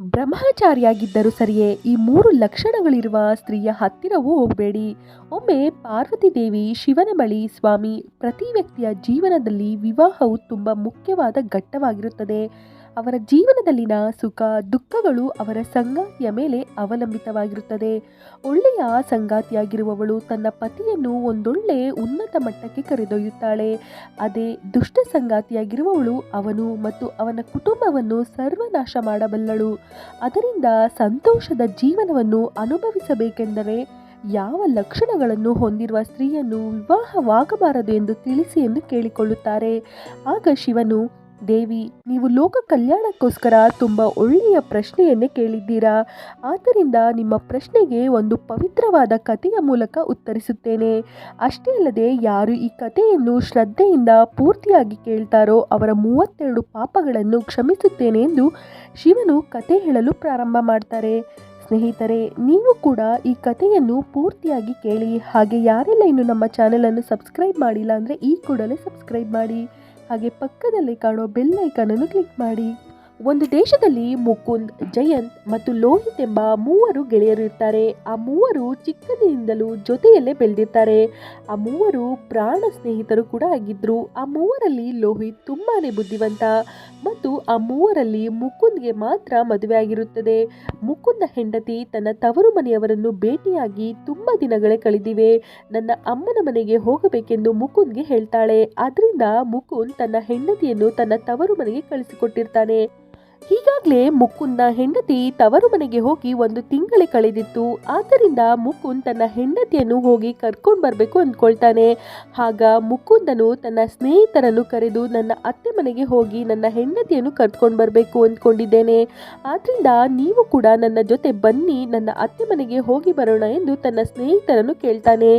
ಬ್ರಹ್ಮಚಾರಿಯಾಗಿದ್ದರೂ ಸರಿಯೇ, ಈ ಮೂರು ಲಕ್ಷಣಗಳಿರುವ ಸ್ತ್ರೀಯ ಹತ್ತಿರವೂ ಹೋಗಬೇಡಿ. ಒಮ್ಮೆ ಪಾರ್ವತಿ ದೇವಿ ಶಿವನ ಬಳಿ ಸ್ವಾಮಿ ಪ್ರತಿ ವ್ಯಕ್ತಿಯ ಜೀವನದಲ್ಲಿ ವಿವಾಹವು ತುಂಬ ಮುಖ್ಯವಾದ ಘಟ್ಟವಾಗಿರುತ್ತದೆ. ಅವರ ಜೀವನದಲ್ಲಿನ ಸುಖ, ದುಃಖಗಳು ಅವರ ಸಂಗಾತಿಯ ಮೇಲೆ ಅವಲಂಬಿತವಾಗಿರುತ್ತದೆ. ಒಳ್ಳೆಯ ಸಂಗಾತಿಯಾಗಿರುವವಳು ತನ್ನ ಪತಿಯನ್ನು ಒಂದೊಳ್ಳೆ ಉನ್ನತ ಮಟ್ಟಕ್ಕೆ ಕರೆದೊಯ್ಯುತ್ತಾಳೆ. ಅದೇ ದುಷ್ಟ ಸಂಗಾತಿಯಾಗಿರುವವಳು ಅವನು ಮತ್ತು ಅವನ ಕುಟುಂಬವನ್ನು ಸರ್ವನಾಶ ಮಾಡಬಲ್ಲಳು. ಅದರಿಂದ ಸಂತೋಷದ ಜೀವನವನ್ನು ಅನುಭವಿಸಬೇಕೆಂದರೆ ಯಾವ ಲಕ್ಷಣಗಳನ್ನು ಹೊಂದಿರುವ ಸ್ತ್ರೀಯನ್ನು ವಿವಾಹವಾಗಬಾರದು ಎಂದು ತಿಳಿಸಿ ಎಂದು ಕೇಳಿಕೊಳ್ಳುತ್ತಾರೆ. ಆಗ ಶಿವನು ದೇವಿ, ನೀವು ಲೋಕ ಕಲ್ಯಾಣಕ್ಕೋಸ್ಕರ ತುಂಬ ಒಳ್ಳೆಯ ಪ್ರಶ್ನೆಯನ್ನೇ ಕೇಳಿದ್ದೀರಾ? ಆದ್ದರಿಂದ ನಿಮ್ಮ ಪ್ರಶ್ನೆಗೆ ಒಂದು ಪವಿತ್ರವಾದ ಕಥೆಯ ಮೂಲಕ ಉತ್ತರಿಸುತ್ತೇನೆ. ಅಷ್ಟೇ ಅಲ್ಲದೆ ಯಾರು ಈ ಕಥೆಯನ್ನು ಶ್ರದ್ಧೆಯಿಂದ ಪೂರ್ತಿಯಾಗಿ ಕೇಳ್ತಾರೋ ಅವರ ಮೂವತ್ತೆರಡು ಪಾಪಗಳನ್ನು ಕ್ಷಮಿಸುತ್ತೇನೆ ಎಂದು ಶಿವನು ಕತೆ ಹೇಳಲು ಪ್ರಾರಂಭ ಮಾಡ್ತಾರೆ. ಸ್ನೇಹಿತರೆ, ನೀವು ಕೂಡ ಈ ಕಥೆಯನ್ನು ಪೂರ್ತಿಯಾಗಿ ಕೇಳಿ, ಹಾಗೆ ಯಾರೆಲ್ಲ ಇನ್ನು ನಮ್ಮ ಚಾನೆಲನ್ನು ಸಬ್ಸ್ಕ್ರೈಬ್ ಮಾಡಿಲ್ಲ ಅಂದರೆ ಈ ಕೂಡಲೇ ಸಬ್ಸ್ಕ್ರೈಬ್ ಮಾಡಿ. ಹಾಗೆ ಪಕ್ಕದಲ್ಲಿ ಕಾಣೋ ಬೆಲ್ ಐಕಾನನ್ನು ಕ್ಲಿಕ್ ಮಾಡಿ. ಒಂದು ದೇಶದಲ್ಲಿ ಮುಕುಂದ್, ಜಯಂತ್ ಮತ್ತು ಲೋಹಿತ್ ಎಂಬ ಮೂವರು ಗೆಳೆಯರು ಇರ್ತಾರೆ. ಆ ಮೂವರು ಚಿಕ್ಕದಿನಿಂದಲೂ ಜೊತೆಯಲ್ಲೇ ಬೆಳೆದಿರ್ತಾರೆ. ಆ ಮೂವರು ಪ್ರಾಣ ಸ್ನೇಹಿತರು ಕೂಡ ಆಗಿದ್ರು. ಆ ಮೂವರಲ್ಲಿ ಲೋಹಿತ್ ತುಂಬಾನೇ ಬುದ್ಧಿವಂತ ಮತ್ತು ಆ ಮೂವರಲ್ಲಿ ಮುಕುಂದ್ಗೆ ಮಾತ್ರ ಮದುವೆ ಆಗಿರುತ್ತದೆ. ಮುಕುಂದ ಹೆಂಡತಿ ತನ್ನ ತವರು ಮನೆಯವರನ್ನು ಭೇಟಿಯಾಗಿ ತುಂಬಾ ದಿನಗಳೇ ಕಳೆದಿವೆ. ನನ್ನ ಅಮ್ಮನ ಮನೆಗೆ ಹೋಗಬೇಕೆಂದು ಮುಕುಂದ್ಗೆ ಹೇಳ್ತಾಳೆ. ಆದ್ರಿಂದ ಮುಕುಂದ್ ತನ್ನ ಹೆಂಡತಿಯನ್ನು ತನ್ನ ತವರು ಮನೆಗೆ ಕಳಿಸಿಕೊಟ್ಟಿರ್ತಾನೆ. ಈಗಾಗಲೇ ಮುಕುಂದ್ನ ಹೆಂಡತಿ ತವರು ಮನೆಗೆ ಹೋಗಿ ಒಂದು ತಿಂಗಳೇ ಕಳೆದಿತ್ತು. ಆದ್ದರಿಂದ ಮುಕುಂದ್ ತನ್ನ ಹೆಂಡತಿಯನ್ನು ಹೋಗಿ ಕರ್ಕೊಂಡು ಬರಬೇಕು ಅಂದ್ಕೊಳ್ತಾನೆ. ಆಗ ಮುಕುಂದನು ತನ್ನ ಸ್ನೇಹಿತರನ್ನು ಕರೆದು ನನ್ನ ಅತ್ತೆ ಮನೆಗೆ ಹೋಗಿ ನನ್ನ ಹೆಂಡತಿಯನ್ನು ಕರ್ಕೊಂಡು ಬರಬೇಕು ಅಂದ್ಕೊಂಡಿದ್ದೇನೆ. ಆದ್ದರಿಂದ ನೀವು ಕೂಡ ನನ್ನ ಜೊತೆ ಬನ್ನಿ, ನನ್ನ ಅತ್ತೆ ಮನೆಗೆ ಹೋಗಿ ಬರೋಣ ಎಂದು ತನ್ನ ಸ್ನೇಹಿತರನ್ನು ಕೇಳ್ತಾನೆ.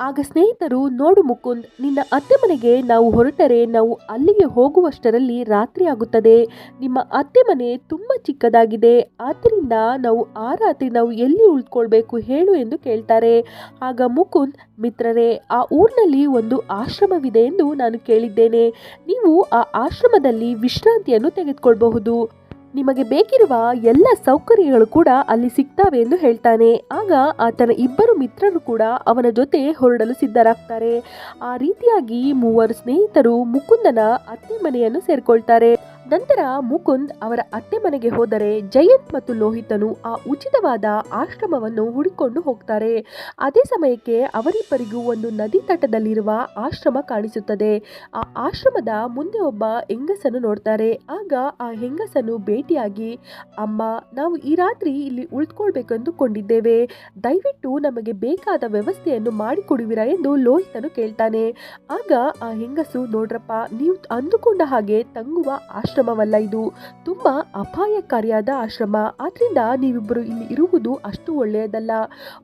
ಆಗ ಸ್ನೇಹಿತರು, ನೋಡು ಮುಕುಂದ್, ನಿನ್ನ ಅತ್ತೆ ಮನೆಗೆ ನಾವು ಹೊರಟರೆ, ನಾವು ಅಲ್ಲಿಗೆ ಹೋಗುವಷ್ಟರಲ್ಲಿ ರಾತ್ರಿ ಆಗುತ್ತದೆ. ನಿಮ್ಮ ಅತ್ತೆ ಮನೆ ತುಂಬ ಚಿಕ್ಕದಾಗಿದೆ. ಆದ್ದರಿಂದ ನಾವು ಆ ರಾತ್ರಿ ನಾವು ಎಲ್ಲಿ ಉಳ್ಕೊಳ್ಬೇಕು ಹೇಳು ಎಂದು ಕೇಳ್ತಾರೆ. ಆಗ ಮುಕುಂದ್, ಮಿತ್ರರೇ, ಆ ಊರಿನಲ್ಲಿ ಒಂದು ಆಶ್ರಮವಿದೆ ಎಂದು ನಾನು ಕೇಳಿದ್ದೇನೆ. ನೀವು ಆ ಆಶ್ರಮದಲ್ಲಿ ವಿಶ್ರಾಂತಿಯನ್ನು ತೆಗೆದುಕೊಳ್ಬಹುದು. ನಿಮಗೆ ಬೇಕಿರುವ ಎಲ್ಲ ಸೌಕರ್ಯಗಳು ಕೂಡ ಅಲ್ಲಿ ಸಿಗ್ತವೆ ಎಂದು ಹೇಳ್ತಾನೆ. ಆಗ ಆತನ ಇಬ್ಬರು ಮಿತ್ರರು ಕೂಡ ಅವನ ಜೊತೆ ಹೊರಡಲು ಸಿದ್ಧರಾಗ್ತಾರೆ. ಆ ರೀತಿಯಾಗಿ ಮೂವರು ಸ್ನೇಹಿತರು ಮುಕುಂದನ ಅತ್ತೆ ಮನೆಯನ್ನು ಸೇರ್ಕೊಳ್ತಾರೆ. ನಂತರ ಮುಕುಂದ್ ಅವರ ಅತ್ತೆ ಮನೆಗೆ ಹೋದರೆ ಜಯಂತ್ ಮತ್ತು ಲೋಹಿತನು ಆ ಉಚಿತವಾದ ಆಶ್ರಮವನ್ನು ಹುಡುಕೊಂಡು ಹೋಗ್ತಾರೆ. ಅದೇ ಸಮಯಕ್ಕೆ ಅವರಿಬ್ಬರಿಗೂ ಒಂದು ನದಿ ತಟದಲ್ಲಿರುವ ಆಶ್ರಮ ಕಾಣಿಸುತ್ತದೆ. ಆ ಆಶ್ರಮದ ಮುಂದೆ ಒಬ್ಬ ಹೆಂಗಸನ್ನು ನೋಡ್ತಾರೆ. ಆಗ ಆ ಹೆಂಗಸನ್ನು ಭೇಟಿಯಾಗಿ, ಅಮ್ಮ, ನಾವು ಈ ರಾತ್ರಿ ಇಲ್ಲಿ ಉಳಿದುಕೊಳ್ಬೇಕೆಂದುಕೊಂಡಿದ್ದೇವೆ ದಯವಿಟ್ಟು ನಮಗೆ ಬೇಕಾದ ವ್ಯವಸ್ಥೆಯನ್ನು ಮಾಡಿಕೊಡುವಿರಾ? ಎಂದು ಲೋಹಿತನು ಕೇಳ್ತಾನೆ. ಆಗ ಆ ಹೆಂಗಸು, ನೋಡ್ರಪ್ಪ, ನೀವು ಅಂದುಕೊಂಡ ಹಾಗೆ ತಂಗುವ ಆಶ್ರಮವಲ್ಲ ಇದು. ತುಂಬಾ ಅಪಾಯಕಾರಿಯಾದ ಆಶ್ರಮ. ಆದ್ರಿಂದ ನೀವಿಬ್ಬರು ಇಲ್ಲಿ ಇರುವುದು ಅಷ್ಟು ಒಳ್ಳೆಯದಲ್ಲ.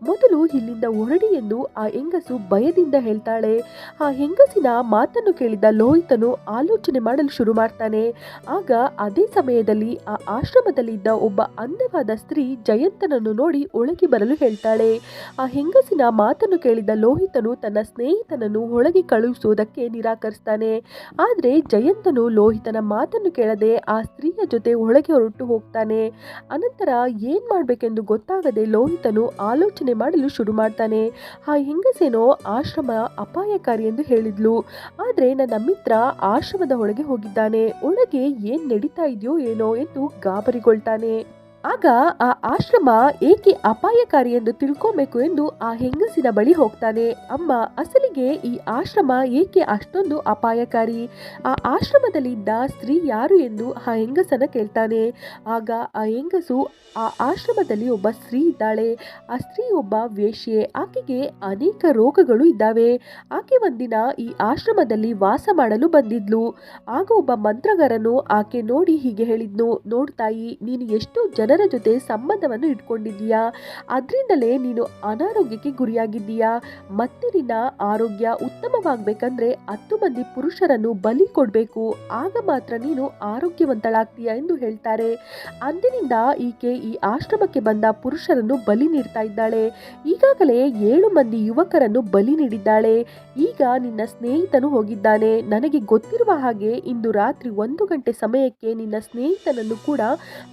ಮೊದಲು ಇಲ್ಲಿಂದ ಹೊರಡಿ ಎಂದು ಆ ಹೆಂಗಸು ಭಯದಿಂದ ಹೇಳ್ತಾಳೆ. ಆ ಹೆಂಗಸಿನ ಮಾತನ್ನು ಕೇಳಿದ ಲೋಹಿತನು ಆಲೋಚನೆ ಮಾಡಲು ಶುರು ಮಾಡ್ತಾನೆ. ಆಗ ಅದೇ ಸಮಯದಲ್ಲಿ ಆ ಆಶ್ರಮದಲ್ಲಿದ್ದ ಒಬ್ಬ ಅಂದವಾದ ಸ್ತ್ರೀ ಜಯಂತನನ್ನು ನೋಡಿ ಒಳಗೆ ಬರಲು ಹೇಳ್ತಾಳೆ. ಆ ಹೆಂಗಸಿನ ಮಾತನ್ನು ಕೇಳಿದ ಲೋಹಿತನು ತನ್ನ ಸ್ನೇಹಿತನನ್ನು ಒಳಗೆ ಕಳುಹಿಸುವುದಕ್ಕೆ ನಿರಾಕರಿಸ್ತಾನೆ. ಆದರೆ ಜಯಂತನು ಲೋಹಿತನ ಮಾತನ್ನು ಕೇಳದೆ ಆ ಸ್ತ್ರೀಯ ಜೊತೆ ಒಳಗೆ ಹೊರಟು ಹೋಗ್ತಾನೆ. ಅನಂತರ ಏನ್ ಮಾಡಬೇಕೆಂದು ಗೊತ್ತಾಗದೆ ಲೋಹಿತನು ಆಲೋಚನೆ ಮಾಡಲು ಶುರು ಮಾಡ್ತಾನೆ. ಆ ಹೆಂಗಸೇನೋ ಆಶ್ರಮ ಅಪಾಯಕಾರಿ ಎಂದು ಹೇಳಿದ್ಲು. ಆದ್ರೆ ನನ್ನ ಮಿತ್ರ ಆಶ್ರಮದ ಒಳಗೆ ಹೋಗಿದ್ದಾನೆ. ಒಳಗೆ ಏನ್ ನಡೀತಾ ಇದೆಯೋ ಏನೋ ಎಂದು ಗಾಬರಿಗೊಳ್ತಾನೆ. ಆಗ ಆ ಆಶ್ರಮ ಏಕೆ ಅಪಾಯಕಾರಿ ಎಂದು ತಿಳ್ಕೊಬೇಕು ಎಂದು ಆ ಹೆಂಗಸಿನ ಬಳಿ ಹೋಗ್ತಾನೆ. ಅಮ್ಮ, ಅಸಲಿಗೆ ಈ ಆಶ್ರಮ ಏಕೆ ಅಷ್ಟೊಂದು ಅಪಾಯಕಾರಿ? ಆ ಆಶ್ರಮದಲ್ಲಿದ್ದ ಸ್ತ್ರೀ ಯಾರು ಎಂದು ಆ ಹೆಂಗಸನ ಕೇಳ್ತಾನೆ. ಆಗ ಆ ಹೆಂಗಸು ಆ ಆಶ್ರಮದಲ್ಲಿ ಒಬ್ಬ ಸ್ತ್ರೀ ಇದ್ದಾಳೆ. ಆ ಸ್ತ್ರೀ ಒಬ್ಬ ವೇಶ್ಯೆ. ಆಕೆಗೆ ಅನೇಕ ರೋಗಗಳು ಇದ್ದಾವೆ. ಆಕೆ ಒಂದಿನ ಈ ಆಶ್ರಮದಲ್ಲಿ ವಾಸ ಮಾಡಲು ಬಂದಿದ್ಲು. ಆಗ ಒಬ್ಬ ಮಂತ್ರಗಾರನು ಆಕೆ ನೋಡಿ ಹೀಗೆ ಹೇಳಿದ್ನು ನೋಡ್ತಾಯಿ ನೀನು ಎಷ್ಟು ಜನ ಜನರ ಜೊತೆ ಸಂಬಂಧವನ್ನು ಇಟ್ಕೊಂಡಿದ್ದೀಯಾ? ಅದರಿಂದಲೇ ನೀನು ಅನಾರೋಗ್ಯಕ್ಕೆ ಗುರಿಯಾಗಿದ್ದೀಯಾ? ಮತ್ತೆ ಆರೋಗ್ಯ ಉತ್ತಮವಾಗಬೇಕಂದ್ರೆ ಹತ್ತು ಮಂದಿ ಪುರುಷರನ್ನು ಬಲಿ ಕೊಡಬೇಕು. ಆಗ ಮಾತ್ರ ನೀನು ಆರೋಗ್ಯವಂತಳಾಗ್ತೀಯ ಎಂದು ಹೇಳ್ತಾರೆ. ಅಂದಿನಿಂದ ಈಕೆ ಈ ಆಶ್ರಮಕ್ಕೆ ಬಂದ ಪುರುಷರನ್ನು ಬಲಿ ನೀಡ್ತಾ ಇದ್ದಾಳೆ. ಈಗಾಗಲೇ ಏಳು ಮಂದಿ ಯುವಕರನ್ನು ಬಲಿ ನೀಡಿದ್ದಾಳೆ. ಈಗ ನಿನ್ನ ಸ್ನೇಹಿತನು ಹೋಗಿದ್ದಾನೆ. ನನಗೆ ಗೊತ್ತಿರುವ ಹಾಗೆ ಇಂದು ರಾತ್ರಿ ಒಂದು ಗಂಟೆ ಸಮಯಕ್ಕೆ ನಿನ್ನ ಸ್ನೇಹಿತನನ್ನು ಕೂಡ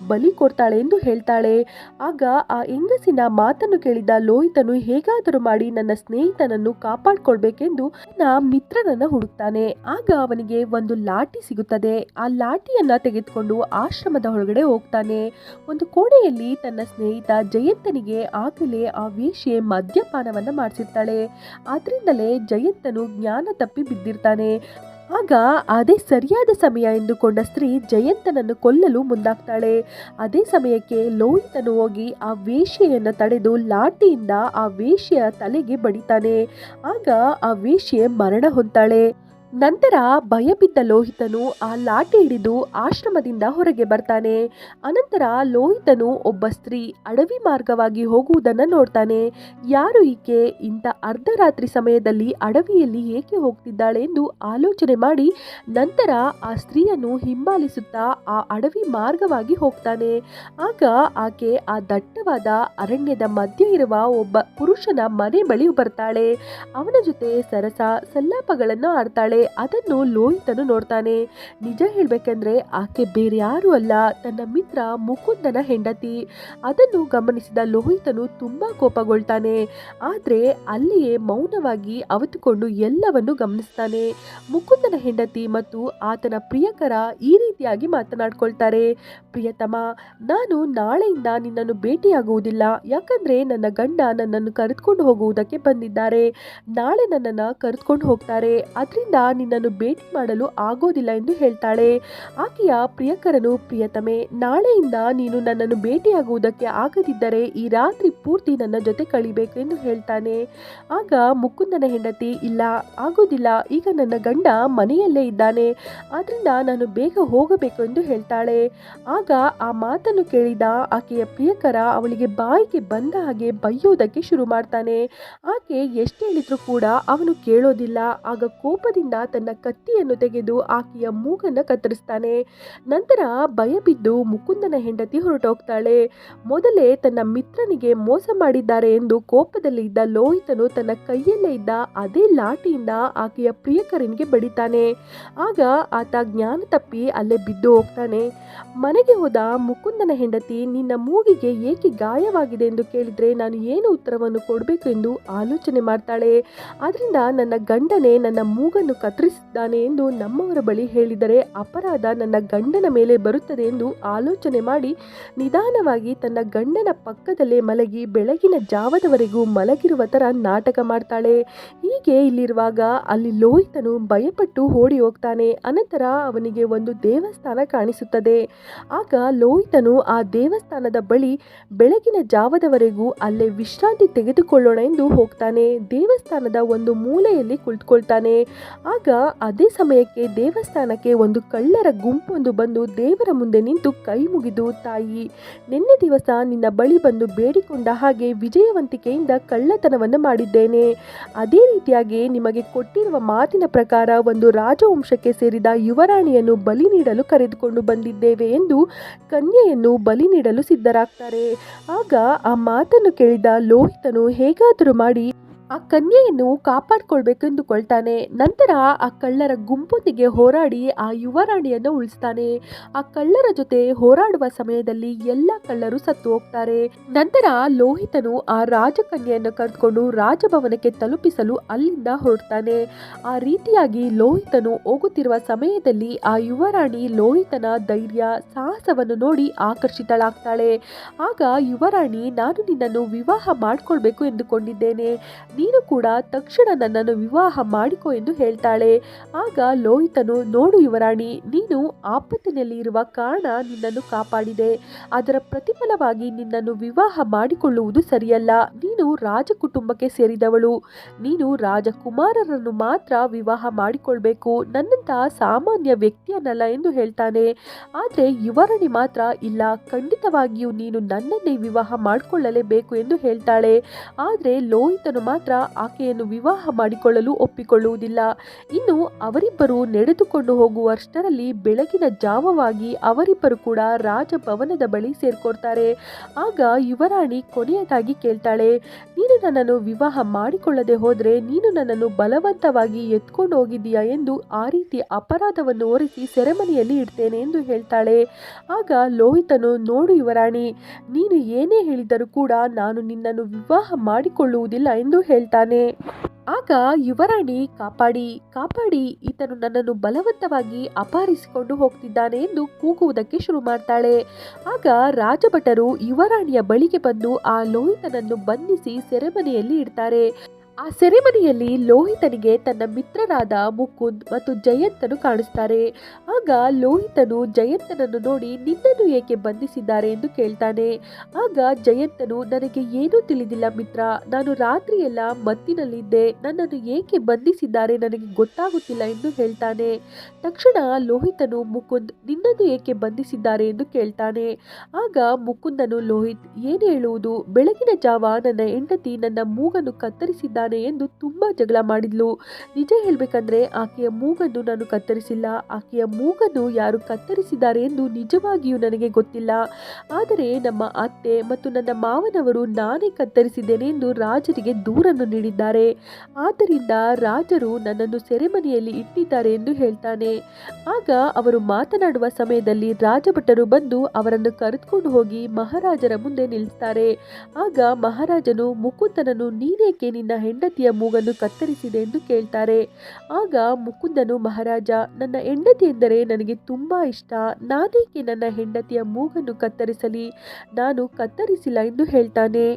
ಬಲಿ ಕೊಡ್ತಾಳೆ ಎಂದು ಹೇಳ್ತಾಳೆ. ಆಗ ಆ ಹೆಂಗಸಿನ ಮಾತನ್ನು ಕೇಳಿದ ಲೋಹಿತನು ಹೇಗಾದರೂ ಮಾಡಿ ನನ್ನ ಸ್ನೇಹಿತನನ್ನು ಕಾಪಾಡ್ಕೊಳ್ಬೇಕೆಂದು ತನ್ನ ಮಿತ್ರನನ್ನ ಹುಡುಕ್ತಾನೆ. ಆಗ ಅವನಿಗೆ ಒಂದು ಲಾಠಿ ಸಿಗುತ್ತದೆ. ಆ ಲಾಠಿಯನ್ನ ತೆಗೆದುಕೊಂಡು ಆಶ್ರಮದ ಒಳಗಡೆ ಹೋಗ್ತಾನೆ. ಒಂದು ಕೋಣೆಯಲ್ಲಿ ತನ್ನ ಸ್ನೇಹಿತ ಜಯಂತನಿಗೆ ಆಗಲೇ ಆ ವೇಶ್ಯೆ ಮದ್ಯಪಾನವನ್ನ ಮಾಡಿಸಿರ್ತಾಳೆ. ಆದ್ರಿಂದಲೇ ಜಯಂತನು ಜ್ಞಾನ ತಪ್ಪಿ ಬಿದ್ದಿರ್ತಾನೆ. ಆಗ ಅದೇ ಸರಿಯಾದ ಸಮಯ ಎಂದುಕೊಂಡ ಸ್ತ್ರೀ ಜಯಂತನನ್ನು ಕೊಲ್ಲಲು ಮುಂದಾಗ್ತಾಳೆ. ಅದೇ ಸಮಯಕ್ಕೆ ಲೋಹಿತನು ಹೋಗಿ ಆ ವೇಶ್ಯೆಯನ್ನು ತಡೆದು ಲಾಠಿಯಿಂದ ಆ ವೇಶ್ಯೆಯ ತಲೆಗೆ ಬಡಿತಾನೆ. ಆಗ ಆ ವೇಷ್ಯೆ ಮರಣ ಹೊಂತಾಳೆ ನಂತರ ಭಯಬಿದ್ದ ಲೋಹಿತನು ಆ ಲಾಠಿ ಹಿಡಿದು ಆಶ್ರಮದಿಂದ ಹೊರಗೆ ಬರ್ತಾನೆ. ಅನಂತರ ಲೋಹಿತನು ಒಬ್ಬ ಸ್ತ್ರೀ ಅಡವಿ ಮಾರ್ಗವಾಗಿ ಹೋಗುವುದನ್ನು ನೋಡ್ತಾನೆ. ಯಾರು ಈಕೆ? ಇಂಥ ಅರ್ಧರಾತ್ರಿ ಸಮಯದಲ್ಲಿ ಅಡವಿಯಲ್ಲಿ ಏಕೆ ಹೋಗ್ತಿದ್ದಾಳೆ ಎಂದು ಆಲೋಚನೆ ಮಾಡಿ ನಂತರ ಆ ಸ್ತ್ರೀಯನ್ನು ಹಿಂಬಾಲಿಸುತ್ತಾ ಆ ಅಡವಿ ಮಾರ್ಗವಾಗಿ ಹೋಗ್ತಾನೆ. ಆಗ ಆಕೆ ಆ ದಟ್ಟವಾದ ಅರಣ್ಯದ ಮಧ್ಯೆ ಇರುವ ಒಬ್ಬ ಪುರುಷನ ಮನೆ ಬಳಿ ಬರ್ತಾಳೆ. ಅವನ ಜೊತೆ ಸರಸ, ಸಲ್ಲಾಪಗಳನ್ನು ಆಡ್ತಾಳೆ. ಅದನ್ನು ಲೋಹಿತನು ನೋಡ್ತಾನೆ. ನಿಜ ಹೇಳಬೇಕಂದ್ರೆ ಆಕೆ ಬೇರೆ ಯಾರು ಅಲ್ಲ, ತನ್ನ ಮಿತ್ರ ಮುಕುಂದನ ಹೆಂಡತಿ. ಅದನ್ನು ಗಮನಿಸಿದ ಲೋಹಿತನು ತುಂಬಾ ಕೋಪಗೊಳ್ತಾನೆ. ಆದ್ರೆ ಅಲ್ಲಿಯೇ ಮೌನವಾಗಿ ಅವತುಕೊಂಡು ಎಲ್ಲವನ್ನು ಗಮನಿಸ್ತಾನೆ. ಮುಕುಂದನ ಹೆಂಡತಿ ಮತ್ತು ಆತನ ಪ್ರಿಯಕರ ಈ ರೀತಿಯಾಗಿ ಮಾತನಾಡ್ಕೊಳ್ತಾರೆ. ಪ್ರಿಯತಮ, ನಾನು ನಾಳೆಯಿಂದ ನಿನ್ನನ್ನು ಭೇಟಿಯಾಗುವುದಿಲ್ಲ. ಯಾಕಂದ್ರೆ ನನ್ನ ಗಂಡ ನನ್ನನ್ನು ಕರೆದುಕೊಂಡು ಹೋಗುವುದಕ್ಕೆ ಬಂದಿದ್ದಾರೆ. ನಾಳೆ ನನ್ನನ್ನು ಕರೆದುಕೊಂಡು ಹೋಗ್ತಾರೆ. ಅದರಿಂದ ನಿನ್ನನ್ನು ಭೇಟಿ ಮಾಡಲು ಆಗೋದಿಲ್ಲ ಎಂದು ಹೇಳ್ತಾಳೆ. ಆಕೆಯ ಪ್ರಿಯಕರನು, ಪ್ರಿಯತಮೆ, ನಾಳೆಯಿಂದ ನೀನು ನನ್ನನ್ನು ಭೇಟಿಯಾಗುವುದಕ್ಕೆ ಆಗದಿದ್ದರೆ ಈ ರಾತ್ರಿ ಪೂರ್ತಿ ನನ್ನ ಜೊತೆ ಕಳಿಬೇಕು ಎಂದು ಹೇಳ್ತಾನೆ. ಆಗ ಮುಕುಂದನ ಹೆಂಡತಿ, ಇಲ್ಲ, ಆಗೋದಿಲ್ಲ. ಈಗ ನನ್ನ ಗಂಡ ಮನೆಯಲ್ಲೇ ಇದ್ದಾನೆ. ಆದ್ರಿಂದ ನಾನು ಬೇಗ ಹೋಗಬೇಕು ಎಂದು ಹೇಳ್ತಾಳೆ. ಆಗ ಆ ಮಾತನ್ನು ಕೇಳಿದ ಆಕೆಯ ಪ್ರಿಯಕರ ಅವಳಿಗೆ ಬಾಯಿಗೆ ಬಂದ ಹಾಗೆ ಬೈಯೋದಕ್ಕೆ ಶುರು ಮಾಡ್ತಾನೆ. ಆಕೆ ಎಷ್ಟು ಹೇಳಿದ್ರು ಕೂಡ ಅವನು ಕೇಳೋದಿಲ್ಲ. ಆಗ ಕೋಪದಿಂದ ತನ್ನ ಕತ್ತಿಯನ್ನು ತೆಗೆದು ಆಕೆಯ ಮೂಗನ್ನು ಕತ್ತರಿಸ್ತಾನೆ. ನಂತರ ಭಯ ಬಿದ್ದು ಮುಕುಂದನ ಹೆಂಡತಿ ಹೊರಟೋಗ್ತಾಳೆ. ಮೊದಲೇ ತನ್ನ ಮಿತ್ರನಿಗೆ ಮೋಸ ಮಾಡಿದ್ದಾರೆ ಎಂದು ಕೋಪದಲ್ಲಿ ಇದ್ದ ಲೋಹಿತನು ತನ್ನ ಕೈಯಲ್ಲೇ ಇದ್ದ ಅದೇ ಲಾಠಿಯಿಂದ ಆಕೆಯ ಪ್ರಿಯಕರನಿಗೆ ಬಡಿತಾನೆ. ಆಗ ಆತ ಜ್ಞಾನ ತಪ್ಪಿ ಅಲ್ಲೇ ಬಿದ್ದು ಹೋಗ್ತಾನೆ. ಮನೆಗೆ ಹೋದ ಮುಕುಂದನ ಹೆಂಡತಿ, ನಿನ್ನ ಮೂಗಿಗೆ ಏಕೆ ಗಾಯವಾಗಿದೆ ಎಂದು ಕೇಳಿದ್ರೆ ನಾನು ಏನು ಉತ್ತರವನ್ನು ಕೊಡಬೇಕು? ಎಂದು ಆಲೋಚನೆ ಮಾಡ್ತಾಳೆ. ಅದರಿಂದ ನನ್ನ ಗಂಡನೇ ನನ್ನ ಮೂಗನ್ನು ಕತ್ತರಿಸಿದ್ದಾನೆ ಎಂದು ನಮ್ಮವರ ಬಳಿ ಹೇಳಿದರೆ ಅಪರಾಧ ನನ್ನ ಗಂಡನ ಮೇಲೆ ಬರುತ್ತದೆ ಎಂದು ಆಲೋಚನೆ ಮಾಡಿ ನಿಧಾನವಾಗಿ ತನ್ನ ಗಂಡನ ಪಕ್ಕದಲ್ಲೇ ಮಲಗಿ ಬೆಳಗಿನ ಜಾವದವರೆಗೂ ಮಲಗಿರುವ ಥರ ನಾಟಕ ಮಾಡ್ತಾಳೆ. ಹೀಗೆ ಇಲ್ಲಿರುವಾಗ ಅಲ್ಲಿ ಲೋಹಿತನು ಭಯಪಟ್ಟು ಓಡಿ ಹೋಗ್ತಾನೆ. ಅನಂತರ ಅವನಿಗೆ ಒಂದು ದೇವಸ್ಥಾನ ಕಾಣಿಸುತ್ತದೆ. ಆಗ ಲೋಹಿತನು ಆ ದೇವಸ್ಥಾನದ ಬಳಿ ಬೆಳಗಿನ ಜಾವದವರೆಗೂ ಅಲ್ಲೇ ವಿಶ್ರಾಂತಿ ತೆಗೆದುಕೊಳ್ಳೋಣ ಎಂದು ಹೋಗ್ತಾನೆ. ದೇವಸ್ಥಾನದ ಒಂದು ಮೂಲೆಯಲ್ಲಿ ಕುಳಿತುಕೊಳ್ತಾನೆ. ಅದೇ ಸಮಯಕ್ಕೆ ದೇವಸ್ಥಾನಕ್ಕೆ ಒಂದು ಕಳ್ಳರ ಗುಂಪೊಂದು ಬಂದು ದೇವರ ಮುಂದೆ ನಿಂತು ಕೈ ಮುಗಿದು, ತಾಯಿ, ನಿನ್ನೆ ದಿವಸ ನಿನ್ನ ಬಳಿ ಬಂದು ಬೇಡಿಕೊಂಡ ಹಾಗೆ ವಿಜಯವಂತಿಕೆಯಿಂದ ಕಳ್ಳತನವನ್ನು ಮಾಡಿದ್ದೇನೆ. ಅದೇ ರೀತಿಯಾಗಿ ನಿಮಗೆ ಕೊಟ್ಟಿರುವ ಮಾತಿನ ಪ್ರಕಾರ ಒಂದು ರಾಜವಂಶಕ್ಕೆ ಸೇರಿದ ಯುವರಾಣಿಯನ್ನು ಬಲಿ ನೀಡಲು ಕರೆದುಕೊಂಡು ಬಂದಿದ್ದೇವೆ ಎಂದು ಕನ್ಯೆಯನ್ನು ಬಲಿ ನೀಡಲು ಸಿದ್ಧರಾಗ್ತಾರೆ. ಆಗ ಆ ಮಾತನ್ನು ಕೇಳಿದ ಲೋಹಿತನು ಹೇಗಾದರೂ ಮಾಡಿ ಆ ಕನ್ಯೆಯನ್ನು ಕಾಪಾಡ್ಕೊಳ್ಬೇಕೆಂದುಕೊಳ್ತಾನೆ ನಂತರ ಆ ಕಳ್ಳರ ಗುಂಪೊಂದಿಗೆ ಹೋರಾಡಿ ಆ ಯುವರಾಣಿಯನ್ನು ಉಳಿಸ್ತಾನೆ. ಆ ಕಳ್ಳರ ಜೊತೆ ಹೋರಾಡುವ ಸಮಯದಲ್ಲಿ ಎಲ್ಲ ಕಳ್ಳರು ಸತ್ತು ಹೋಗ್ತಾರೆ. ನಂತರ ಲೋಹಿತನು ಆ ರಾಜಕನ್ಯೆಯನ್ನು ಕರೆದುಕೊಂಡು ರಾಜಭವನಕ್ಕೆ ತಲುಪಿಸಲು ಅಲ್ಲಿಂದ ಹೊರಡ್ತಾನೆ. ಆ ರೀತಿಯಾಗಿ ಲೋಹಿತನು ಹೋಗುತ್ತಿರುವ ಸಮಯದಲ್ಲಿ ಆ ಯುವರಾಣಿ ಲೋಹಿತನ ಧೈರ್ಯ, ಸಾಹಸವನ್ನು ನೋಡಿ ಆಕರ್ಷಿತಳಾಗ್ತಾಳೆ. ಆಗ ಯುವರಾಣಿ, ನಾನು ನಿನ್ನನ್ನು ವಿವಾಹ ಮಾಡಿಕೊಳ್ಬೇಕು ಎಂದುಕೊಂಡಿದ್ದೇನೆ. ನೀನು ಕೂಡ ತಕ್ಷಣ ನನ್ನನ್ನು ವಿವಾಹ ಮಾಡಿಕೊ ಎಂದು ಹೇಳ್ತಾಳೆ. ಆಗ ಲೋಹಿತನು, ನೋಡು ಯುವರಾಣಿ, ನೀನು ಆಪತ್ತಿನಲ್ಲಿ ಇರುವ ಕಾರಣ ನಿನ್ನನ್ನು ಕಾಪಾಡಿದೆ. ಅದರ ಪ್ರತಿಫಲವಾಗಿ ನಿನ್ನನ್ನು ವಿವಾಹ ಮಾಡಿಕೊಳ್ಳುವುದು ಸರಿಯಲ್ಲ. ನೀನು ರಾಜ ಕುಟುಂಬಕ್ಕೆ ಸೇರಿದವಳು. ನೀನು ರಾಜಕುಮಾರರನ್ನು ಮಾತ್ರ ವಿವಾಹ ಮಾಡಿಕೊಳ್ಬೇಕು. ನನ್ನಂತಹ ಸಾಮಾನ್ಯ ವ್ಯಕ್ತಿಯನ್ನಲ್ಲ ಎಂದು ಹೇಳ್ತಾನೆ. ಆದರೆ ಯುವರಾಣಿ ಮಾತ್ರ, ಇಲ್ಲ, ಖಂಡಿತವಾಗಿಯೂ ನೀನು ನನ್ನನ್ನೇ ವಿವಾಹ ಮಾಡಿಕೊಳ್ಳಲೇಬೇಕು ಎಂದು ಹೇಳ್ತಾಳೆ. ಆದರೆ ಲೋಹಿತನು ಮಾತ್ರ ಆಕೆಯನ್ನು ವಿವಾಹ ಮಾಡಿಕೊಳ್ಳಲು ಒಪ್ಪಿಕೊಳ್ಳುವುದಿಲ್ಲ. ಇನ್ನು ಅವರಿಬ್ಬರು ನಡೆದುಕೊಂಡು ಹೋಗುವಷ್ಟರಲ್ಲಿ ಬೆಳಗಿನ ಜಾವವಾಗಿ ಅವರಿಬ್ಬರು ಕೂಡ ರಾಜಭವನದ ಬಳಿ ಸೇರ್ಕೊಳ್ತಾರೆ. ಆಗ ಯುವರಾಣಿ ಕೊನೆಯದಾಗಿ ಕೇಳ್ತಾಳೆ, ನೀನು ನನ್ನನ್ನು ವಿವಾಹ ಮಾಡಿಕೊಳ್ಳದೆ ಹೋದರೆ ನೀನು ನನ್ನನ್ನು ಬಲವಂತವಾಗಿ ಎತ್ಕೊಂಡು ಹೋಗಿದ್ದೀಯಾ ಎಂದು ಆ ರೀತಿ ಅಪರಾಧವನ್ನು ಹೊರಿಸಿ ಸೆರೆಮನೆಯಲ್ಲಿ ಇಡ್ತೇನೆ ಎಂದು ಹೇಳ್ತಾಳೆ. ಆಗ ಲೋಹಿತನು, ನೋಡು ಯುವರಾಣಿ, ನೀನು ಏನೇ ಹೇಳಿದರೂ ಕೂಡ ನಾನು ನಿನ್ನನ್ನು ವಿವಾಹ ಮಾಡಿಕೊಳ್ಳುವುದಿಲ್ಲ ಎಂದು ಹೇಳ್ತಾನೆ. ಆಗ ಯುವರಾಣಿ ಕಾಪಾಡಿ ಕಾಪಾಡಿ, ಈತನು ನನ್ನನ್ನು ಬಲವಂತವಾಗಿ ಅಪಹರಿಸಿಕೊಂಡು ಹೋಗ್ತಿದ್ದಾನೆ ಎಂದು ಕೂಗುವುದಕ್ಕೆ ಶುರು ಮಾಡ್ತಾಳೆ. ಆಗ ರಾಜಭಟರು ಯುವರಾಣಿಯ ಬಳಿಗೆ ಬಂದು ಆ ಲೋಹಿತನನ್ನು ಬಂಧಿಸಿ ಸೆರೆಮನೆಯಲ್ಲಿ ಇಡ್ತಾರೆ. ಆ ಸೆರೆಮನೆಯಲ್ಲಿ ಲೋಹಿತನಿಗೆ ತನ್ನ ಮಿತ್ರರಾದ ಮುಕುಂದ್ ಮತ್ತು ಜಯಂತನು ಕಾಣಿಸ್ತಾರೆ. ಆಗ ಲೋಹಿತನು ಜಯಂತನನ್ನು ನೋಡಿ, ನಿನ್ನನ್ನು ಏಕೆ ಬಂಧಿಸಿದ್ದಾರೆ? ಎಂದು ಕೇಳ್ತಾನೆ. ಆಗ ಜಯಂತನು, ನನಗೆ ಏನೂ ತಿಳಿದಿಲ್ಲ ಮಿತ್ರ. ನಾನು ರಾತ್ರಿಯೆಲ್ಲ ಮತ್ತಿನಲ್ಲಿದ್ದೆ ನನ್ನನ್ನು ಏಕೆ ಬಂಧಿಸಿದ್ದಾರೆ? ನನಗೆ ಗೊತ್ತಾಗುತ್ತಿಲ್ಲ ಎಂದು ಹೇಳ್ತಾನೆ. ತಕ್ಷಣ ಲೋಹಿತನು, ಮುಕುಂದ್, ನಿನ್ನನ್ನು ಏಕೆ ಬಂಧಿಸಿದ್ದಾರೆ? ಎಂದು ಕೇಳ್ತಾನೆ. ಆಗ ಮುಕುಂದನು, ಲೋಹಿತ್, ಏನು ಹೇಳುವುದು? ಬೆಳಗಿನ ಜಾವ ನನ್ನ ಹೆಂಡತಿ ನನ್ನ ಮೂಗನ್ನು ಕತ್ತರಿಸಿದ್ದಾನೆ ಎಂದು ತುಂಬ ಜಗಳ ಮಾಡಿದ್ಲು. ನಿಜ ಹೇಳಬೇಕಂದ್ರೆ ಆಕೆಯ ಮೂಗನ್ನು ನಾನು ಕತ್ತರಿಸಿಲ್ಲ. ಆಕೆಯ ಮೂಗನ್ನು ಯಾರು ಕತ್ತರಿಸಿದ್ದಾರೆ ಎಂದು ನಿಜವಾಗಿಯೂ ನನಗೆ ಗೊತ್ತಿಲ್ಲ. ಆದರೆ ನಮ್ಮ ಅತ್ತೆ ಮತ್ತು ನನ್ನ ಮಾವನವರು ನಾನೇ ಕತ್ತರಿಸಿದ್ದೇನೆ ಎಂದು ರಾಜರಿಗೆ ದೂರನ್ನು ನೀಡಿದ್ದಾರೆ. ಆದ್ದರಿಂದ ರಾಜರು ನನ್ನನ್ನು ಸೆರೆಮನೆಯಲ್ಲಿ ಇಟ್ಟಿದ್ದಾರೆ ಎಂದು ಹೇಳ್ತಾನೆ. ಆಗ ಅವರು ಮಾತನಾಡುವ ಸಮಯದಲ್ಲಿ ರಾಜಭಟರು ಬಂದು ಅವರನ್ನು ಕರೆದುಕೊಂಡು ಹೋಗಿ ಮಹಾರಾಜರ ಮುಂದೆ ನಿಲ್ಲಿಸ್ತಾರೆ. ಆಗ ಮಹಾರಾಜನು ಮುಕುಂದನನ್ನು ನೀನೇಕೆ ನಿನ್ನ ಹೆಂಡತಿಯ ಮೂಗನ್ನು ಕತ್ತರಿಸಿದೆ ಎಂದು ಕೇಳ್ತಾರೆ. ಆಗ ಮುಕುಂದನು, ಮಹಾರಾಜ, ನನ್ನ ಹೆಂಡತಿ ಎಂದರೆ ನನಗೆ ತುಂಬಾ ಇಷ್ಟ. ನಾನೇಕೆ ನನ್ನ ಹೆಂಡತಿಯ ಮೂಗನ್ನು ಕತ್ತರಿಸಲಿ? ನಾನು ಕತ್ತರಿಸಿಲ್ಲ ಎಂದು ಹೇಳ್ತಾನೆ.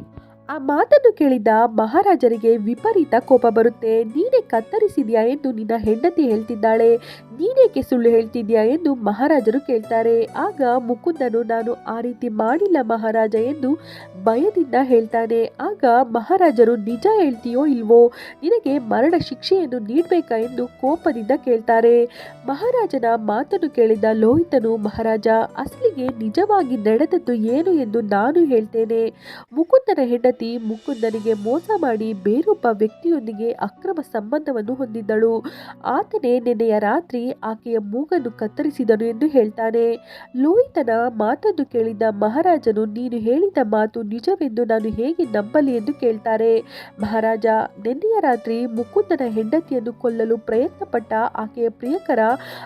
ಆ ಮಾತನ್ನು ಕೇಳಿದ ಮಹಾರಾಜರಿಗೆ ವಿಪರೀತ ಕೋಪ ಬರುತ್ತೆ. ನೀನೇ ಕತ್ತರಿಸಿದ್ಯಾ ಎಂದು ನಿನ್ನ ಹೆಂಡತಿ ಹೇಳ್ತಿದ್ದಾಳೆ. ನೀನೇಕೆ ಸುಳ್ಳು ಹೇಳ್ತಿದ್ಯಾ ಎಂದು ಮಹಾರಾಜರು ಕೇಳ್ತಾರೆ. ಆಗ ಮುಕುಂದನು, ನಾನು ಆ ರೀತಿ ಮಾಡಿಲ್ಲ ಮಹಾರಾಜ ಎಂದು ಭಯದಿಂದ ಹೇಳ್ತಾನೆ. ಆಗ ಮಹಾರಾಜರು, ನಿಜ ಹೇಳ್ತೀಯೋ ಇಲ್ವೋ? ನಿನಗೆ ಮರಣ ಶಿಕ್ಷೆಯನ್ನು ನೀಡಬೇಕಾ? ಎಂದು ಕೋಪದಿಂದ ಕೇಳ್ತಾರೆ. ಮಹಾರಾಜನ ಮಾತನ್ನು ಕೇಳಿದ ಲೋಹಿತನು, ಮಹಾರಾಜ, ಅಸಲಿಗೆ ನಿಜವಾಗಿ ನಡೆದದ್ದು ಏನು ಎಂದು ನಾನು ಹೇಳ್ತೇನೆ. ಮುಕುಂದನ ಹೆಂಡತಿ ಮುಕುಂದನಿಗೆ ಮೋಸ ಮಾಡಿ ಬೇರೊಬ್ಬ ವ್ಯಕ್ತಿಯೊಂದಿಗೆ ಅಕ್ರಮ ಸಂಬಂಧವನ್ನು ಹೊಂದಿದ್ದಳು. ಆತನೇ ನಿನ್ನೆಯ ರಾತ್ರಿ ಆಕೆಯ ಮೂಗನ್ನು ಕತ್ತರಿಸಿದನು ಎಂದು ಹೇಳ್ತಾನೆ. ಲೋಹಿತನ ಮಾತನ್ನು ಕೇಳಿದ ಮಹಾರಾಜನು, ನೀನು ಹೇಳಿದ ಮಾತು ನಿಜವೆಂದು ನಾನು ಹೇಗೆ ನಂಬಲಿ? ಎಂದು ಕೇಳ್ತಾರೆ. ಮಹಾರಾಜ ನಿನ್ನೆಯ ರಾತ್ರಿ ಮುಕುಂದನ ಹೆಂಡತಿಯನ್ನು ಕೊಲ್ಲಲು ಪ್ರಯತ್ನಪಟ್ಟ ಆಕೆಯ ಪ್ರಿಯಕರ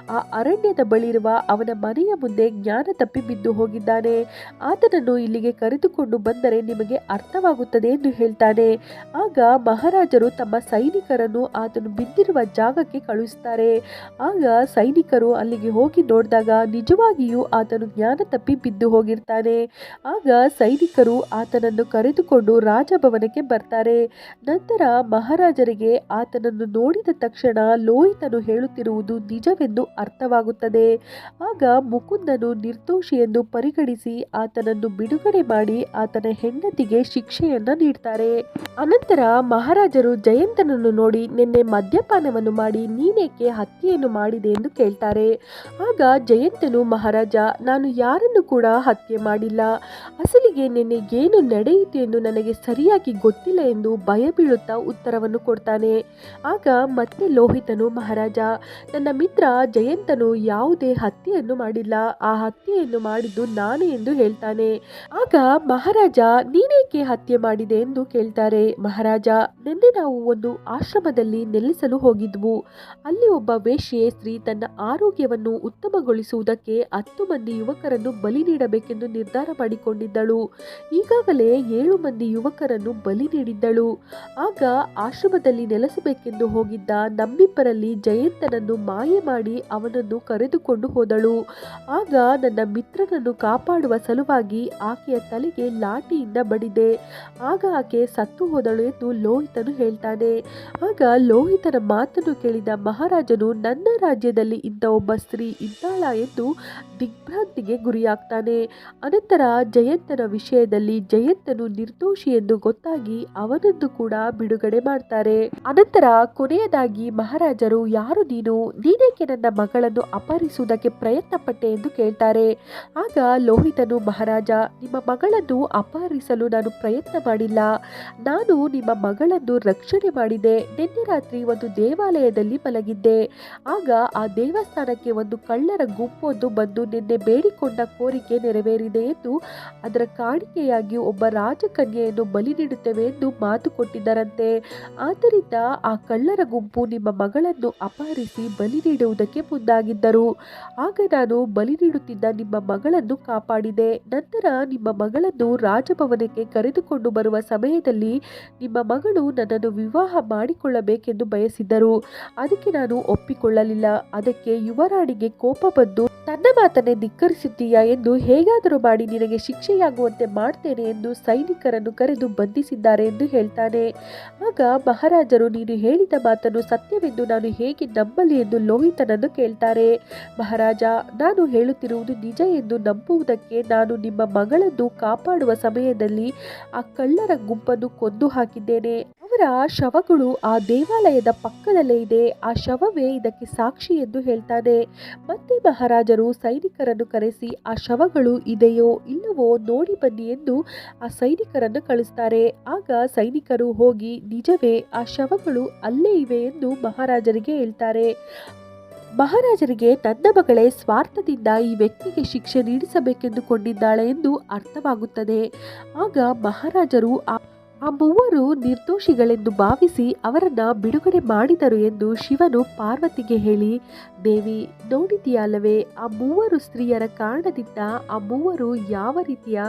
ಆ ಅರಣ್ಯದ ಬಳಿರುವ ಅವನ ಮನೆಯ ಮುಂದೆ ಜ್ಞಾನ ತಪ್ಪಿ ಬಿದ್ದು ಹೋಗಿದ್ದಾನೆ. ಆತನನ್ನು ಇಲ್ಲಿಗೆ ಕರೆದುಕೊಂಡು ಬಂದರೆ ನಿಮಗೆ ಅರ್ಥವಾಗುತ್ತದೆ. ಎಂದು ಹೇಳ್ತಾನೆ. ಆಗ ಮಹಾರಾಜರು ತಮ್ಮ ಸೈನಿಕರನ್ನು ಆತನು ಬಿದ್ದಿರುವ ಜಾಗಕ್ಕೆ ಕಳುಹಿಸ್ತಾರೆ. ಆಗ ಸೈನಿಕರು ಅಲ್ಲಿಗೆ ಹೋಗಿ ನೋಡಿದಾಗ ನಿಜವಾಗಿಯೂ ಆತನು ಜ್ಞಾನ ತಪ್ಪಿ ಬಿದ್ದು ಹೋಗಿರ್ತಾನೆ. ಆಗ ಸೈನಿಕರು ಆತನನ್ನು ಕರೆದುಕೊಂಡು ರಾಜಭವನಕ್ಕೆ ಬರ್ತಾರೆ. ನಂತರ ಮಹಾರಾಜರಿಗೆ ಆತನನ್ನು ನೋಡಿದ ತಕ್ಷಣ ಲೋಹಿತನು ಹೇಳುತ್ತಿರುವುದು ನಿಜವೆಂದು ಅರ್ಥವಾಗುತ್ತದೆ. ಆಗ ಮುಕುಂದನು ನಿರ್ದೋಷಿ ಎಂದು ಪರಿಗಣಿಸಿ ಆತನನ್ನು ಬಿಡುಗಡೆ ಮಾಡಿ ಆತನ ಹೆಂಡತಿಗೆ ಶಿಕ್ಷೆಯನ್ನ ನೀಡ್ತಾರೆ. ಅನಂತರ ಮಹಾರಾಜರು ಜಯಂತನನ್ನು ನೋಡಿ ನಿನ್ನೆ ಮದ್ಯಪಾನವನ್ನು ಮಾಡಿ ನೀನೇಕೆ ಹತ್ಯೆಯನ್ನು ಮಾಡಿದೆ ಎಂದು ಕೇಳ್ತಾರೆ. ಆಗ ಜಯಂತನು, ಮಹಾರಾಜ, ನಾನು ಯಾರನ್ನು ಕೂಡ ಹತ್ಯೆ ಮಾಡಿಲ್ಲ. ಅಸಲಿಗೆ ನಿನ್ನೆ ಏನು ನಡೆಯಿತು ಎಂದು ನನಗೆ ಸರಿಯಾಗಿ ಗೊತ್ತಿಲ್ಲ ಎಂದು ಭಯ ಬೀಳುತ್ತಾ ಉತ್ತರವನ್ನು ಕೊಡ್ತಾನೆ. ಆಗ ಮತ್ತೆ ಲೋಹಿತನು, ಮಹಾರಾಜ, ನನ್ನ ಮಿತ್ರ ಜಯಂತನು ಯಾವುದೇ ಹತ್ಯೆಯನ್ನು ಮಾಡಿಲ್ಲ. ಆ ಹತ್ಯೆಯನ್ನು ಮಾಡಿದ್ದು ನಾನೇ ಎಂದು ಹೇಳ್ತಾನೆ. ಆಗ ಮಹಾರಾಜ, ನೀನೇಕೆ ಹತ್ಯೆ ಮಾಡಿದೆ ಎಂದು ಕೇಳ್ತಾರೆ. ಮಹಾರಾಜ, ನಿನ್ನೆ ನಾವು ಒಂದು ಆಶ್ರಮದಲ್ಲಿ ನೆಲೆಸಲು ಹೋಗಿದ್ವು. ಅಲ್ಲಿ ಒಬ್ಬ ವೇಶ್ಯೆ ಸ್ತ್ರೀ ತನ್ನ ಆರೋಗ್ಯವನ್ನು ಉತ್ತಮಗೊಳಿಸುವುದಕ್ಕೆ ಹತ್ತು ಮಂದಿ ಯುವಕರನ್ನು ಬಲಿ ನೀಡಬೇಕೆಂದು ನಿರ್ಧಾರ ಮಾಡಿಕೊಂಡಿದ್ದಳು. ಈಗಾಗಲೇ ಏಳು ಮಂದಿ ಯುವಕರನ್ನು ಬಲಿ ನೀಡಿದ್ದಳು. ಆಗ ಆಶ್ರಮದಲ್ಲಿ ನೆಲೆಸಬೇಕೆಂದು ಹೋಗಿದ್ದ ನಮ್ಮಿಬ್ಬರಲ್ಲಿ ಜಯಂತನನ್ನು ಮಾಯೆ ಮಾಡಿ ಅವನನ್ನು ಕರೆದುಕೊಂಡು ಹೋದಳು. ಆಗ ನನ್ನ ಮಿತ್ರನನ್ನು ಕಾಪಾಡುವ ಸಲುವಾಗಿ ಆಕೆಯ ತಲೆಗೆ ಲಾಠಿಯಿಂದ ಬಡಿದೆ. ಆಗ ಆಕೆ ಸತ್ತು ಹೋದಳು ಎಂದು ಲೋಹಿತನು ಹೇಳ್ತಾನೆ. ಆಗ ಲೋಹಿತನ ಮಾತನ್ನು ಕೇಳಿದ ಮಹಾರಾಜನು, ನನ್ನ ರಾಜ್ಯದಲ್ಲಿ ಇಂಥ ಒಬ್ಬ ಸ್ತ್ರೀ ಇದ್ದಾಳ ಎಂದು ದಿಗ್ಭ್ರಾಂತಿಗೆ ಗುರಿಯಾಗ್ತಾನೆ. ಅನಂತರ ಜಯಂತನ ವಿಷಯದಲ್ಲಿ ಜಯಂತನು ನಿರ್ದೋಷಿ ಎಂದು ಗೊತ್ತಾಗಿ ಅವನನ್ನು ಕೂಡ ಬಿಡುಗಡೆ ಮಾಡ್ತಾರೆ. ಅನಂತರ ಕೊನೆಯದಾಗಿ ಮಹಾರಾಜರು, ಯಾರು ನೀನು? ನೀನೇಕೆ ನನ್ನ ಮಗಳನ್ನು ಅಪಹರಿಸುವುದಕ್ಕೆ ಪ್ರಯತ್ನ ಪಟ್ಟೆ ಎಂದು ಕೇಳ್ತಾರೆ. ಆಗ ಲೋಹಿತನು, ಮಹಾರಾಜ, ನಿಮ್ಮ ಮಗಳನ್ನು ಅಪಹರಿಸಲು ನಾನು ಪ್ರಯತ್ನ ಮಾಡಿಲ್ಲ. ನಾನು ನಿಮ್ಮ ಮಗಳನ್ನು ರಕ್ಷಣೆ ಮಾಡಿದೆ. ನಿನ್ನೆ ರಾತ್ರಿ ಒಂದು ದೇವಾಲಯದಲ್ಲಿ ಮಲಗಿದ್ದೆ. ಆಗ ಆ ದೇವಸ್ಥಾನಕ್ಕೆ ಒಂದು ಕಳ್ಳರ ಗುಂಪೊಂದು ಬಂದು ನಿನ್ನೆ ಬೇಡಿಕೊಂಡ ಕೋರಿಕೆ ನೆರವೇರಿದೆ ಎಂದು ಅದರ ಕಾಣಿಕೆಯಾಗಿ ಒಬ್ಬ ರಾಜಕನ್ಯೆಯನ್ನು ಬಲಿ ನೀಡುತ್ತೇವೆ ಎಂದು ಮಾತು ಕೊಟ್ಟಿದ್ದರಂತೆ. ಆದ್ದರಿಂದ ಆ ಕಳ್ಳರ ಗುಂಪು ನಿಮ್ಮ ಮಗಳನ್ನು ಅಪಹರಿಸಿ ಬಲಿ ನೀಡುವುದಕ್ಕೆ ಮುಂದಾಗಿದ್ದರು. ಆಗ ನಾನು ಬಲಿ ನೀಡುತ್ತಿದ್ದ ನಿಮ್ಮ ಮಗಳನ್ನು ಕಾಪಾಡಿದೆ. ನಂತರ ನಿಮ್ಮ ಮಗಳನ್ನು ರಾಜಭವನಕ್ಕೆ ಕರೆದುಕೊಂಡು ಬರುವ ಸಮಯದಲ್ಲಿ ನಿಮ್ಮ ಮಗಳು ನನ್ನನ್ನು ವಿವಾಹ ಮಾಡಿಕೊಳ್ಳಬೇಕೆಂದು ಬಯಸಿದ್ದರು. ಅದಕ್ಕೆ ನಾನು ಒಪ್ಪಿಕೊಳ್ಳಲಿಲ್ಲ. ಅದಕ್ಕೆ ಯುವರಾಣಿಗೆ ಕೋಪ ಬಂದು ತನ್ನ ಮಾತನ್ನೇ ಧಿಕ್ಕರಿಸುತ್ತೀಯಾ ಎಂದು ಹೇಗಾದರೂ ಮಾಡಿ ನಿನಗೆ ಶಿಕ್ಷೆಯಾಗುವಂತೆ ಮಾಡ್ತೇನೆ ಎಂದು ಸೈನಿಕರನ್ನು ಕರೆದು ಬಂಧಿಸಿದ್ದಾರೆ ಎಂದು ಹೇಳ್ತಾನೆ. ಆಗ ಮಹಾರಾಜರು, ನೀನು ಹೇಳಿದ ಮಾತನ್ನು ಸತ್ಯವೆಂದು ನಾನು ಹೇಗೆ ನಂಬಲಿ ಎಂದು ಲೋಹಿತನನ್ನು ಕೇಳ್ತಾರೆ. ಮಹಾರಾಜ, ನಾನು ಹೇಳುತ್ತಿರುವುದು ನಿಜ ಎಂದು ನಂಬುವುದಕ್ಕೆ ನಾನು ನಿಮ್ಮ ಮಗಳನ್ನು ಕಾಪಾಡುವ ಸಮಯದಲ್ಲಿ ಆ ಕಳ್ಳರ ಗುಂಪನ್ನು ಕೊಂದು ಹಾಕಿದ್ದೇನೆ. ಅವರ ಶವಗಳು ಆ ದೇವಾಲಯದ ಪಕ್ಕದಲ್ಲೇ ಇದೆ. ಆ ಶವವೇ ಇದಕ್ಕೆ ಸಾಕ್ಷಿ ಎಂದು ಹೇಳ್ತಾನೆ. ಮತ್ತೆ ಮಹಾರಾಜರು ಸೈನಿಕರನ್ನು ಕರೆಸಿ ಆ ಶವಗಳು ಇದೆಯೋ ಇಲ್ಲವೋ ನೋಡಿ ಬನ್ನಿ ಎಂದು ಆ ಸೈನಿಕರನ್ನು ಕಳಿಸ್ತಾರೆ. ಆಗ ಸೈನಿಕರು ಹೋಗಿ, ನಿಜವೇ ಆ ಶವಗಳು ಅಲ್ಲೇ ಇವೆ ಎಂದು ಮಹಾರಾಜರಿಗೆ ಹೇಳ್ತಾರೆ. ಮಹಾರಾಜರಿಗೆ ತನ್ನ ಮಗಳೇ ಸ್ವಾರ್ಥದಿಂದ ಈ ವ್ಯಕ್ತಿಗೆ ಶಿಕ್ಷೆ ನೀಡಿಸಬೇಕೆಂದುಕೊಂಡಿದ್ದಾಳೆ ಎಂದು ಅರ್ಥವಾಗುತ್ತದೆ. ಆಗ ಮಹಾರಾಜರು ಆ ಮೂವರು ನಿರ್ದೋಷಿಗಳೆಂದು ಭಾವಿಸಿ ಅವರನ್ನು ಬಿಡುಗಡೆ ಮಾಡಿದರು ಎಂದು ಶಿವನು ಪಾರ್ವತಿಗೆ ಹೇಳಿ, ದೇವಿ ನೋಡಿದೆಯಲ್ಲವೇ ಆ ಮೂವರು ಸ್ತ್ರೀಯರ ಕಾರಣದಿಂದ ಆ ಮೂವರು ಯಾವ ರೀತಿಯ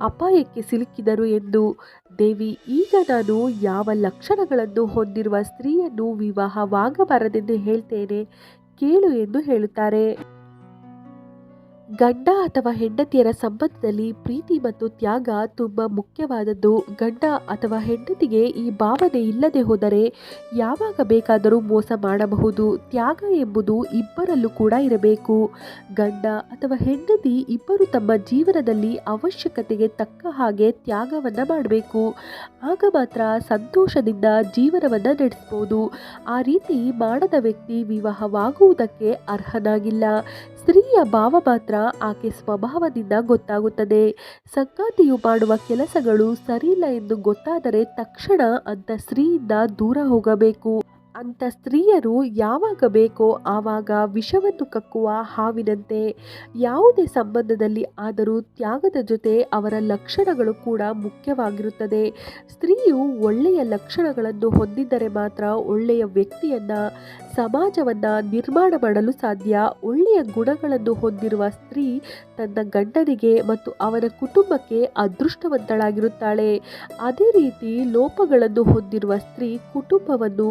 ಅಪಾಯಕ್ಕೆ ಸಿಲುಕಿದರು ಎಂದು? ದೇವಿ, ಈಗ ನಾನು ಯಾವ ಲಕ್ಷಣಗಳನ್ನು ಹೊಂದಿರುವ ಸ್ತ್ರೀಯನ್ನು ವಿವಾಹವಾಗಬಾರದೆಂದು ಹೇಳ್ತೇನೆ. ಕೇಳು ಎಂದು ಹೇಳುತ್ತಾರೆ. ಗಂಡ ಅಥವಾ ಹೆಂಡತಿಯರ ಸಂಬಂಧದಲ್ಲಿ ಪ್ರೀತಿ ಮತ್ತು ತ್ಯಾಗ ತುಂಬ ಮುಖ್ಯವಾದದ್ದು. ಗಂಡ ಅಥವಾ ಹೆಂಡತಿಗೆ ಈ ಭಾವನೆ ಇಲ್ಲದೆ ಹೋದರೆ ಯಾವಾಗ ಬೇಕಾದರೂ ಮೋಸ ಮಾಡಬಹುದು. ತ್ಯಾಗ ಎಂಬುದು ಇಬ್ಬರಲ್ಲೂ ಕೂಡ ಇರಬೇಕು. ಗಂಡ ಅಥವಾ ಹೆಂಡತಿ ಇಬ್ಬರು ತಮ್ಮ ಜೀವನದಲ್ಲಿ ಅವಶ್ಯಕತೆಗೆ ತಕ್ಕ ಹಾಗೆ ತ್ಯಾಗವನ್ನು ಮಾಡಬೇಕು. ಆಗ ಮಾತ್ರ ಸಂತೋಷದಿಂದ ಜೀವನವನ್ನು ನಡೆಸ್ಬೋದು. ಆ ರೀತಿ ಮಾಡದ ವ್ಯಕ್ತಿ ವಿವಾಹವಾಗುವುದಕ್ಕೆ ಅರ್ಹನಾಗಿಲ್ಲ. ಸ್ತ್ರೀಯ ಭಾವ ಮಾತ್ರ ಆಕೆ ಸ್ವಭಾವದಿಂದ ಗೊತ್ತಾಗುತ್ತದೆ. ಸಂಗಾತಿಯು ಮಾಡುವ ಕೆಲಸಗಳು ಸರಿಯಿಲ್ಲ ಎಂದು ಗೊತ್ತಾದರೆ ತಕ್ಷಣ ಅಂತ ಸ್ತ್ರೀಯಿಂದ ದೂರ ಹೋಗಬೇಕು. ಅಂಥ ಸ್ತ್ರೀಯರು ಯಾವಾಗ ಬೇಕೋ ಆವಾಗ ವಿಷವನ್ನು ಕಕ್ಕುವ ಹಾವಿನಂತೆ ಯಾವುದೇ ಸಂಬಂಧದಲ್ಲಿ ಆದರೂ ತ್ಯಾಗದ ಜೊತೆ ಅವರ ಲಕ್ಷಣಗಳು ಕೂಡ ಮುಖ್ಯವಾಗಿರುತ್ತದೆ. ಸ್ತ್ರೀಯು ಒಳ್ಳೆಯ ಲಕ್ಷಣಗಳನ್ನು ಹೊಂದಿದ್ದರೆ ಮಾತ್ರ ಒಳ್ಳೆಯ ವ್ಯಕ್ತಿಯನ್ನ, ಸಮಾಜವನ್ನ ನಿರ್ಮಾಣ ಮಾಡಲು ಸಾಧ್ಯ. ಒಳ್ಳೆಯ ಗುಣಗಳನ್ನು ಹೊಂದಿರುವ ಸ್ತ್ರೀ ತನ್ನ ಗಂಡನಿಗೆ ಮತ್ತು ಅವರ ಕುಟುಂಬಕ್ಕೆ ಅದೃಷ್ಟವಂತಳಾಗಿರುತ್ತಾಳೆ. ಅದೇ ರೀತಿ ಲೋಪಗಳನ್ನು ಹೊಂದಿರುವ ಸ್ತ್ರೀ ಕುಟುಂಬವನ್ನು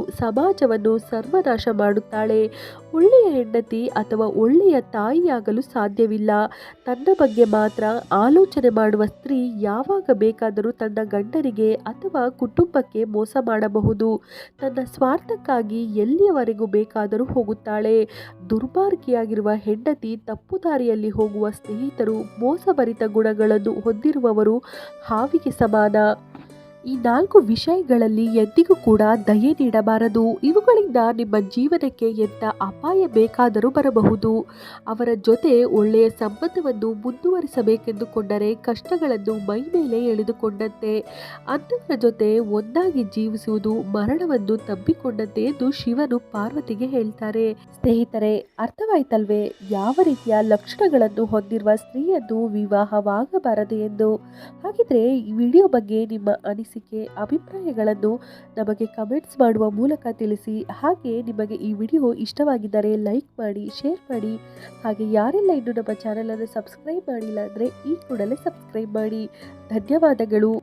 ಸಮಾಜವನ್ನು ಸರ್ವನಾಶ ಮಾಡುತ್ತಾಳೆ. ಒಳ್ಳೆಯ ಹೆಂಡತಿ ಅಥವಾ ಒಳ್ಳೆಯ ತಾಯಿಯಾಗಲು ಸಾಧ್ಯವಿಲ್ಲ. ತನ್ನ ಬಗ್ಗೆ ಮಾತ್ರ ಆಲೋಚನೆ ಮಾಡುವ ಸ್ತ್ರೀ ಯಾವಾಗ ಬೇಕಾದರೂ ತನ್ನ ಗಂಡನಿಗೆ ಅಥವಾ ಕುಟುಂಬಕ್ಕೆ ಮೋಸ ಮಾಡಬಹುದು. ತನ್ನ ಸ್ವಾರ್ಥಕ್ಕಾಗಿ ಎಲ್ಲಿಯವರೆಗೂ ಬೇಕಾದರೂ ಹೋಗುತ್ತಾಳೆ. ದುರ್ಮಾರ್ಗಿಯಾಗಿರುವ ಹೆಂಡತಿ ತಪ್ಪು ದಾರಿಯಲ್ಲಿ ಹೋಗುವ ಸ್ನೇಹಿತರು ಮೋಸಭರಿತ ಗುಣಗಳನ್ನು ಹೊಂದಿರುವವರು ಹಾವಿಗೆ ಸಮಾನ. ಈ ನಾಲ್ಕು ವಿಷಯಗಳಲ್ಲಿ ಎಂದಿಗೂ ಕೂಡ ದಯೆ ನೀಡಬಾರದು. ಇವುಗಳಿಂದ ನಿಮ್ಮ ಜೀವನಕ್ಕೆ ಎಂಥ ಅಪಾಯ ಬೇಕಾದರೂ ಬರಬಹುದು. ಅವರ ಜೊತೆ ಒಳ್ಳೆಯ ಸಂಬಂಧವನ್ನು ಮುಂದುವರಿಸಬೇಕೆಂದುಕೊಂಡರೆ ಕಷ್ಟಗಳನ್ನು ಮೈ ಮೇಲೆ ಎಳೆದುಕೊಂಡಂತೆ. ಅಂತವರ ಜೊತೆ ಒಂದಾಗಿ ಜೀವಿಸುವುದು ಮರಣವನ್ನು ತಬ್ಬಿಕೊಂಡಂತೆ ಎಂದು ಶಿವನು ಪಾರ್ವತಿಗೆ ಹೇಳ್ತಾರೆ. ಸ್ನೇಹಿತರೆ, ಅರ್ಥವಾಯ್ತಲ್ವೇ? ಯಾವ ರೀತಿಯ ಲಕ್ಷಣಗಳನ್ನು ಹೊಂದಿರುವ ಸ್ತ್ರೀಯನ್ನು ವಿವಾಹವಾಗಬಾರದು ಎಂದು. ಹಾಗಿದ್ರೆ ಈ ವಿಡಿಯೋ ಬಗ್ಗೆ ನಿಮ್ಮ ಅನಿಸಿಕೆ ಅಭಿಪ್ರಾಯಗಳನ್ನು ನಮಗೆ ಕಮೆಂಟ್ಸ್ ಮಾಡುವ ಮೂಲಕ ತಿಳಿಸಿ, ಹಾಗೆ ನಿಮಗೆ ಈ ವಿಡಿಯೋ ಇಷ್ಟವಾಗಿದ್ದರೆ ಲೈಕ್ ಮಾಡಿ ಶೇರ್ ಮಾಡಿ, ಹಾಗೆ ಯಾರೆಲ್ಲ ಇನ್ನು ನಮ್ಮ ಚಾನಲನ್ನು ಸಬ್ಸ್ಕ್ರೈಬ್ ಮಾಡಿಲ್ಲ ಅಂದರೆ ಈ ಕೂಡಲೇ ಸಬ್ಸ್ಕ್ರೈಬ್ ಮಾಡಿ. ಧನ್ಯವಾದಗಳು.